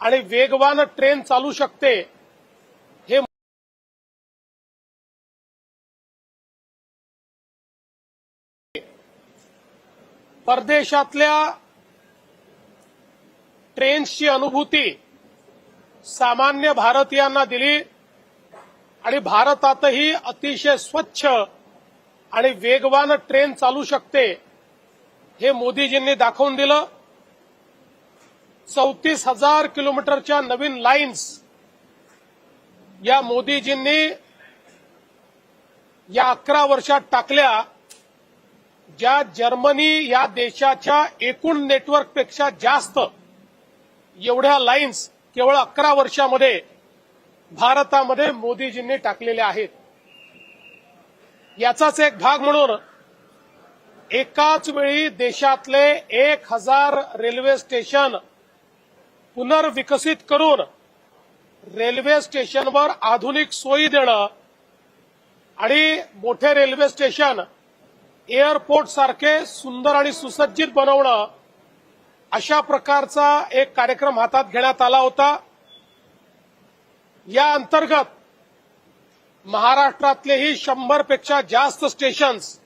आणि वेगवान ट्रेन चालू शकते. हे परदेशातल्या ट्रेन्सची अनुभूती सामान्य भारतीयांना दिली आणि भारतातही अतिशय स्वच्छ आणि वेगवान ट्रेन चालू शकते हे मोदीजींनी दाखवून दिलं. चौतीस हजार किलोमीटरच्या नवीन लाईन्स या मोदीजींनी या अकरा वर्षात टाकल्या ज्या जर्मनी या देशाच्या एकूण नेटवर्कपेक्षा जास्त एवढ्या लाईन्स केवळ अकरा वर्षामध्ये भारतामध्ये मोदीजींनी टाकलेल्या आहेत. याचाच एक भाग म्हणून एकाच वेळी देशातले एक हजार रेल्वे स्टेशन पुनर्विकसित करून रेल्वे स्टेशनवर आधुनिक सोयी देणं आणि मोठे रेल्वे स्टेशन एअरपोर्ट सारखे सुंदर आणि सुसज्जित बनवणं अशा प्रकारचा एक कार्यक्रम हातात घेण्यात आला होता. या अंतर्गत महाराष्ट्रातलेही शंभरपेक्षा जास्त स्टेशन्स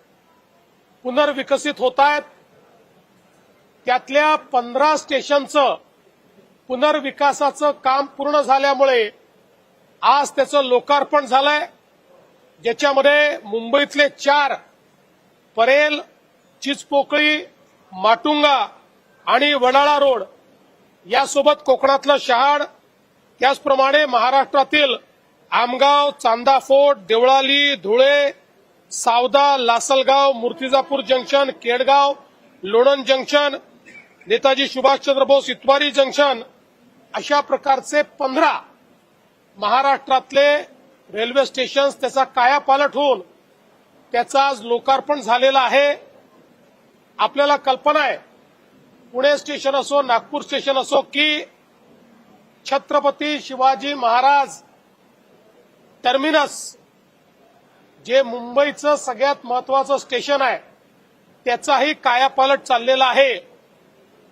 पुनर्विकसित होत आहेत. त्यातल्या पंधरा स्टेशनचं पुनर्विकासाचं काम पूर्ण झाल्यामुळे आज त्याचं लोकार्पण झालंय ज्याच्यामध्ये मुंबईतले चार परेल चिचपोकळी माटुंगा आणि वडाळा रोड यासोबत कोकणातलं शहाड त्याचप्रमाणे महाराष्ट्रातील Amgaon Chanda fort Deolali Dhule Savda Lasalgaon Murtijapur junction Kedgaon Lonand junction Netaji Subhashchandra Bose Itwari junction अशा प्रकारचे पंधरा महाराष्ट्रातले रेल्वे स्टेशन्स त्याचा कायापालट होऊन त्याचं आज लोकार्पण झालेलं आहे. आपल्याला कल्पना आहे पुणे स्टेशन असो नागपूर स्टेशन असो की छत्रपती शिवाजी महाराज टर्मिनस जे मुंबईचं सगळ्यात महत्वाचं स्टेशन आहे त्याचाही कायापालट चाललेला आहे.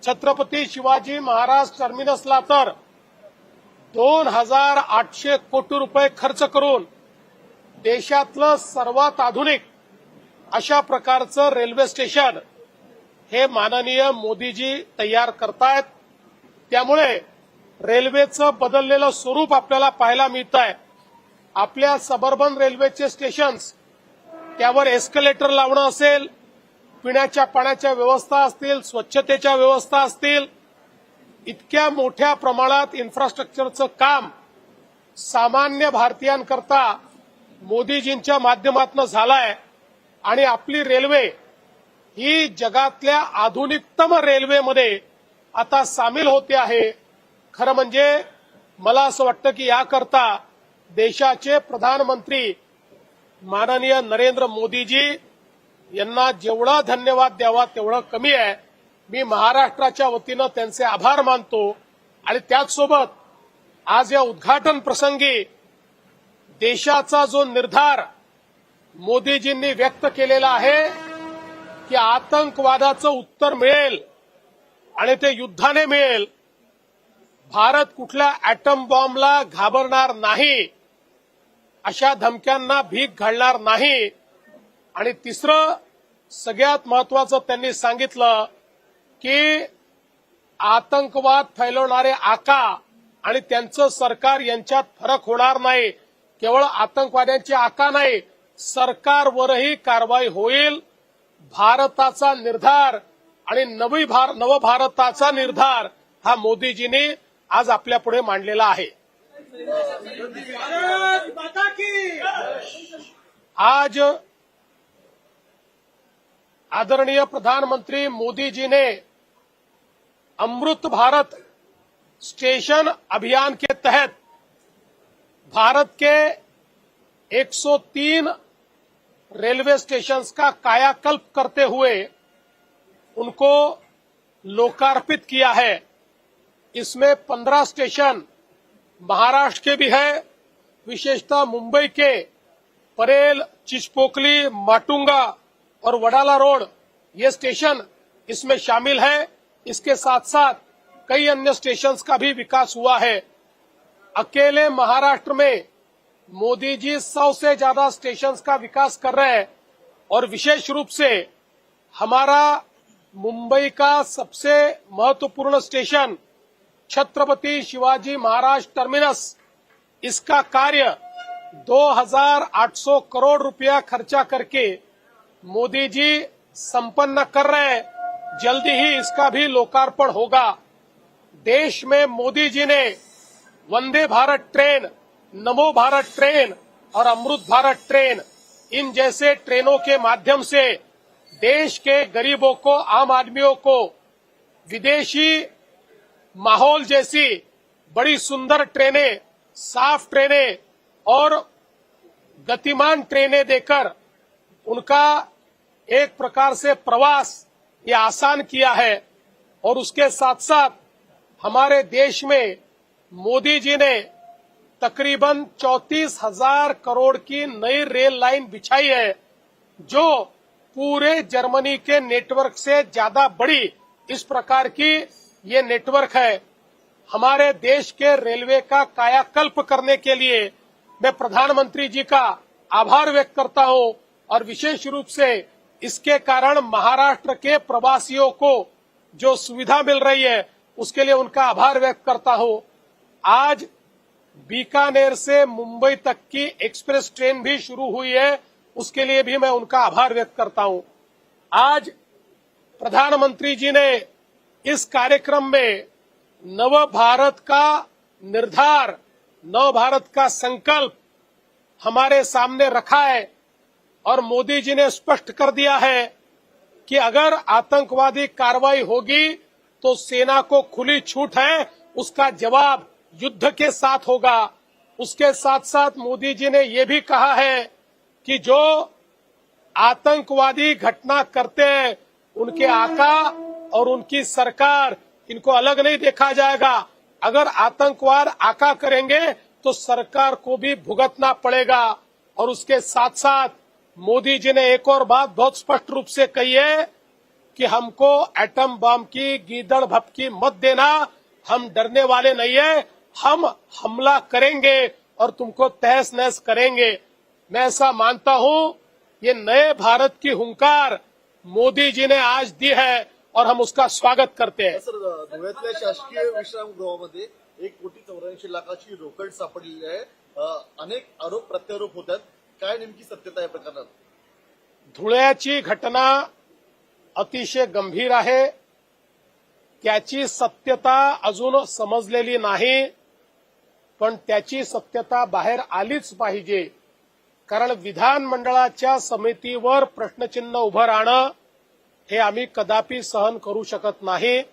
छत्रपती शिवाजी महाराज टर्मिनसला तर दोन हजार आठशे कोटी रुपये खर्च करून देशातलं सर्वात आधुनिक अशा प्रकारचं रेल्वे स्टेशन हे माननीय मोदीजी तयार करतायत. त्यामुळे रेल्वेचं बदललेलं स्वरूप आपल्याला पाहायला मिळत आहे आपल्या सबर्बन रेल्वेचे स्टेशन्स त्यावर एस्कलेटर लावणं असेल पिण्याच्या पाण्याच्या व्यवस्था असतील स्वच्छतेच्या व्यवस्था असतील इतक्या मोठ्या प्रमाणात इन्फ्रास्ट्रक्चरचं काम सामान्य भारतीयांकरता मोदीजींच्या माध्यमातून झालाय. आणि आपली रेल्वे ही जगातल्या आधुनिकतम रेल्वेमध्ये आता सामील होते आहे. खरं म्हणजे मला असं वाटतं की याकरता देशाचे प्रधानमंत्री माननीय नरेंद्र मोदीजी यांना जेवढा धन्यवाद द्यावा तेवढं कमी आहे. मी महाराष्ट्राच्या वतीनं त्यांचे आभार मानतो. आणि त्याचसोबत आज या उद्घाटन प्रसंगी देशाचा जो निर्धार मोदीजींनी व्यक्त केलेला आहे की आतंकवादाचं उत्तर मिळेल आणि ते युद्धाने मिळेल भारत कुठल्या अॅटम बॉम्बला घाबरणार नाही अशा धमक्यांना भीक घालणार नाही आणि तिसरं सगळ्यात महत्वाचं त्यांनी सांगितलं की आतंकवाद फैलवणारे आका आणि त्यांचं सरकार यांच्यात फरक होणार नाही. केवळ आतंकवाद्यांची आका नाही सरकारवरही कारवाई होईल. भारताचा निर्धार आणि नवी भार नवभारताचा निर्धार हा मोदीजींनी आज आपल्यापुढे मांडलेला आहे. आज आदरणीय प्रधानमंत्री मोदी जी ने अमृत भारत स्टेशन अभियान के तहत भारत के 103 रेलवे स्टेशंस का कायाकल्प करते हुए उनको लोकार्पित किया है। इसमें 15 स्टेशन महाराष्ट्र के भी है, विशेषतः मुंबई के परेल, चिचपोकली, माटुंगा और वडाला रोड ये स्टेशन इसमें शामिल है। इसके साथ साथ कई अन्य स्टेशन का भी विकास हुआ है। अकेले महाराष्ट्र में मोदी जी सौ से ज़्यादा स्टेशन का विकास कर रहे हैं और विशेष रूप से हमारा मुंबई का सबसे महत्वपूर्ण स्टेशन छत्रपति शिवाजी महाराज टर्मिनस। इसका कार्य 2,800 करोड़ रुपया खर्चा करके मोदी जी संपन्न कर रहे हैं। जल्दी ही इसका भी लोकार्पण होगा। देश में मोदी जी ने वंदे भारत ट्रेन, नमो भारत ट्रेन और अमृत भारत ट्रेन, इन जैसे ट्रेनों के माध्यम से देश के गरीबों को, आम आदमियों को, विदेशी माहौल जैसी बड़ी सुंदर ट्रेनें, साफ़ ट्रेनें और गतिमान ट्रेनें देकर उनका एक प्रकार से प्रवास ये आसान किया है और उसके साथ साथ हमारे देश में मोदी जी ने तकरीबन चौतीस हज़ार करोड़ की नई रेल लाइन बिछाई है, जो पूरे जर्मनी के नेटवर्क से ज़्यादा बड़ी इस प्रकार की ये नेटवर्क है। हमारे देश के रेलवे का कायाकल्प करने के लिए मैं प्रधानमंत्री जी का आभार व्यक्त करता हूँ और विशेष रूप से इसके कारण महाराष्ट्र के प्रवासियों को जो सुविधा मिल रही है, उसके लिए उनका आभार व्यक्त करता हूँ। आज बीकानेर से मुंबई तक की एक्सप्रेस ट्रेन भी शुरू हुई है, उसके लिए भी मैं उनका आभार व्यक्त करता हूँ। आज प्रधानमंत्री जी ने इस कार्यक्रम में नव भारत का निर्धार, नव भारत का संकल्प हमारे सामने रखा है। और मोदी जी ने स्पष्ट कर दिया है कि अगर आतंकवादी कार्रवाई होगी तो सेना को खुली छूट है, उसका जवाब युद्ध के साथ होगा। उसके साथ साथ मोदी जी ने ये भी कहा है कि जो आतंकवादी घटना करते हैं, उनके आका और उनकी सरकार, इनको अलग नहीं देखा जाएगा। अगर आतंकवाद आका करेंगे तो सरकार को भी भुगतना पड़ेगा और उसके साथ साथ मोदी जी ने एक और बात बहुत स्पष्ट रूप से कही है कि हमको एटम बम की गीदड़ भपकी मत देना हम डरने वाले नहीं है हम हमला करेंगे और तुमको तहस नहस करेंगे। मैं ऐसा मानता हूँ ये नए भारत की हुंकार मोदी जी ने आज दी है और हम उसका स्वागत करते हैं। धुळ्यातल्या शासकीय विश्रामगृहामध्ये एक कोटी चौऱ्याऐंशी लाखाची रोकड सापडलेली आहे. अ, अनेक आरोप प्रत्यारोप होतात काय नेमकी सत्यता या प्रकरणात? धुळ्याची घटना अतिशय गंभीर आहे. त्याची सत्यता अजून समजलेली नाही पण त्याची सत्यता बाहेर आलीच पाहिजे. कारण विधानमंडळाच्या समितीवर प्रश्नचिन्ह उभं राहणं हे आम्ही कदापि सहन करू शकत नाही.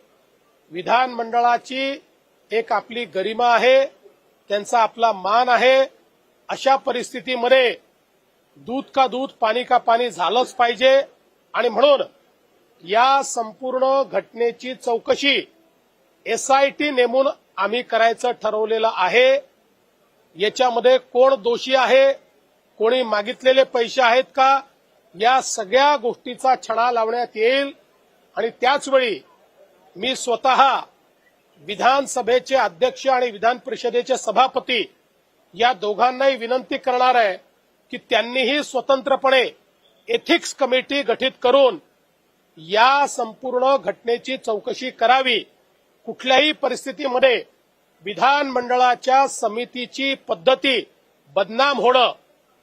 विधानमंडळाची एक आपली गरिमा आहे त्यांचा आपला मान आहे. अशा परिस्थितीमध्ये दूध का दूध पाणी का पाणी झालंच पाहिजे. आणि म्हणून या संपूर्ण घटनेची चौकशी एसआयटी नेमून आम्ही करायचं ठरवलेलं आहे. याच्यामध्ये कोण दोषी आहे कोणी मागितलेले पैसे आहेत का या सगळ्या गोष्टीचा छडा लावण्यात येईल. आणि त्याचवेळी मी स्वतः विधानसभेचे अध्यक्ष आणि विधान परिषदेचे सभापती या दोघांनाही विनंती करणार आहे. की त्यांनीही स्वतंत्रपणे एथिक्स कमिटी गठीत करून या संपूर्ण घटनेची चौकशी करावी. कुठल्याही परिस्थितीमध्ये विधानमंडळाच्या समितीची पद्धती बदनाम होणं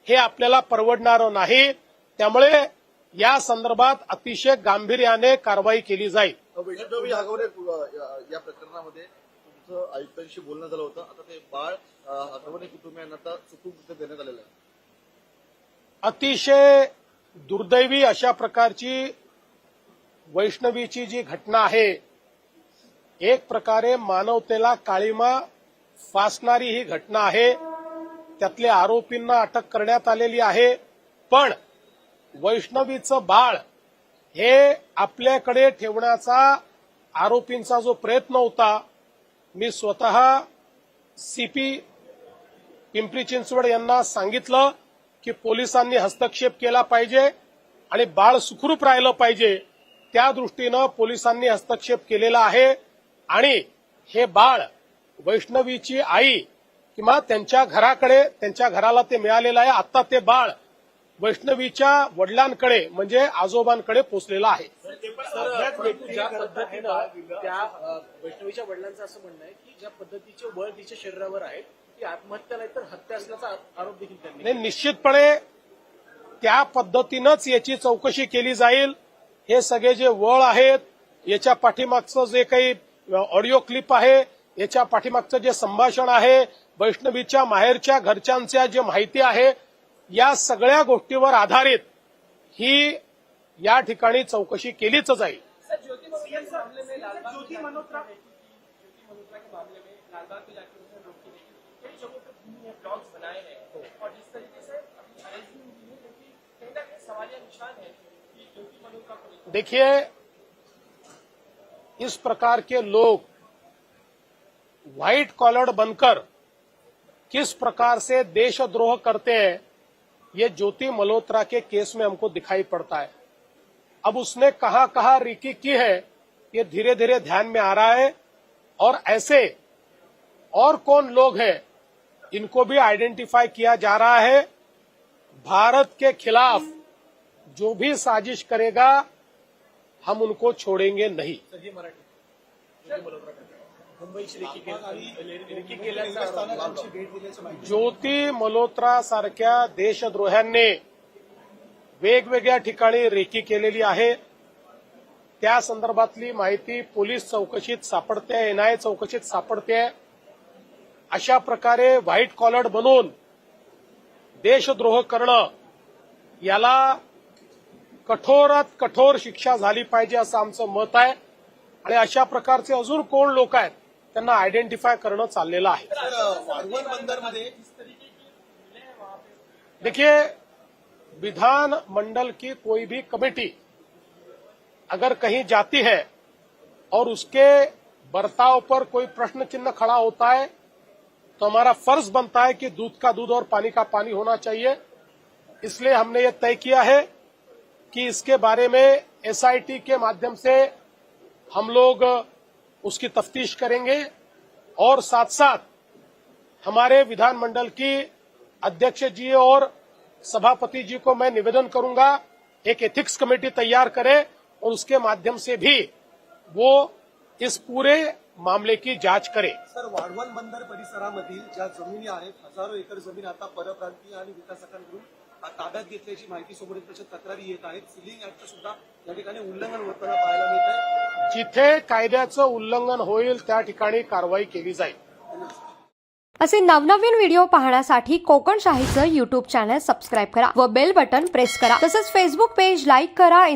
हे आपल्याला परवडणारं नाही. त्यामुळे या संदर्भात अतिशय गांभीर्याने कारवाई केली जाईल. या प्रकरणामध्ये तुमचं आयुक्तांशी बोलणं झालं होतं. आता ते बाळ अ, कुटुंबियांना आता देण्यात आलेलं आहे? अतिशय दुर्दैवी अशा प्रकारची वैष्णवीची जी घटना आहे एक प्रकारे मानवतेला काळीमा फासणारी ही घटना आहे. त्यातल्या आरोपींना अटक करण्यात आलेली आहे. पण वैष्णवीचं बाळ हे आपल्याकडे ठेवण्याचा आरोपींचा जो प्रयत्न होता मी स्वतः सीपी पिंपरी चिंचवड यांना सांगितलं. की पोलिसांनी हस्तक्षेप केला पाहिजे आणि बाळ सुखरूप राहिलं पाहिजे त्या दृष्टीनं पोलिसांनी हस्तक्षेप केलेला आहे. आणि हे बाळ वैष्णवीची आई किंवा त्यांच्या घराकडे त्यांच्या घराला ते मिळालेलं आहे. आता ते बाळ वैष्णवीच्या वडिलांकडे म्हणजे आजोबांकडे पोचलेलं आहे. वैष्णवीच्या वडिलांचं असं म्हणणं आहे की ज्या पद्धतीचे बळ तिच्या शरीरावर आहे ती आत्महत्या नाही तर हत्या असल्याचा आरोप देखील त्यांनी नाही निश्चितपणे त्या पद्धतीनंच याची चौकशी केली जाईल. हे सगळे जे वळ आहेत याच्या पाठीमागचं जे काही ऑडिओ क्लिप आहे याच्या पाठीमागचं जे संभाषण आहे वैष्णवीच्या माहेरच्या घरच्यांच्या जे माहिती आहे या सगळ्या गोष्टीवर आधारित ही या ठिकाणी चौकशी केलीच जाईल. देखिए, इस प्रकार के लोग व्हाइट कॉलर्ड बनकर किस प्रकार से देशद्रोह करते हैं, ये ज्योति मल्होत्रा के केस में हमको दिखाई पड़ता है। अब उसने कहाँ कहाँ रिकी की है, ये धीरे धीरे ध्यान में आ रहा है और ऐसे और कौन लोग हैं, इनको भी आइडेंटिफाई किया जा रहा है। भारत के खिलाफ जो भी साजिश करेगा हम उनको छोड़ेंगे नहीं। ज्योती मल्होत्रा सारख्या देशद्रोह्यांनी वेगवेगळ्या ठिकाणी रेकी केलेली आहे. त्या संदर्भातली माहिती पोलीस चौकशीत सापडते एनआयए चौकशीत सापडते. अशा प्रकारे व्हाईट कॉलर्ड बनून देशद्रोह करणं याला कठोरात कठोर शिक्षा झाली पाहिजे असं आमचं मत आहे. आणि अशा प्रकारचे अजून कोण लोक आहेत त्यांना आयडेंटिफाय करणं चाललेलं आहे. देखिए विधान मंडल की कोई भी कमेटी अगर कहीं जाती है और उसके बर्ताव पर कोई प्रश्न चिन्ह खड़ा होता है तो हमारा फ़र्ज़ बनता है कि दूध का दूध और पानी का पानी होना चाहिए। इसलिए हमने ये तय किया है कि इसके बारे में एसआईटी के माध्यम से हम लोग उसकी तफ्तीश करेंगे और साथ साथ हमारे विधानमंडल की अध्यक्ष जी और सभापति जी को मैं निवेदन करूँगा, एक एथिक्स कमेटी तैयार करें और उसके माध्यम से भी वो इस पूरे मामले की जाँच करे। सर, वाढवण बंदर परिसरामधील ज्या जमिनी आहेत, हजारो एकर ज़मीन आता परप्रांतीय आ- ताब्यात घेतल्याची माहिती समोर येत तक्रारी येत आहेत. सिलिंग ऍक्टचं सुद्धा या ठिकाणी उल्लंघन होताना पाहायला मिळत आहे जिथे कायद्याचं उल्लंघन होईल त्या ठिकाणी कारवाई केली जाईल. असे नवनवीन व्हिडिओ पाहण्यासाठी कोकण शाहीचं युट्यूब चॅनल सबस्क्राईब करा व बेल बटन प्रेस करा. तसंच फेसबुक पेज लाईक करा.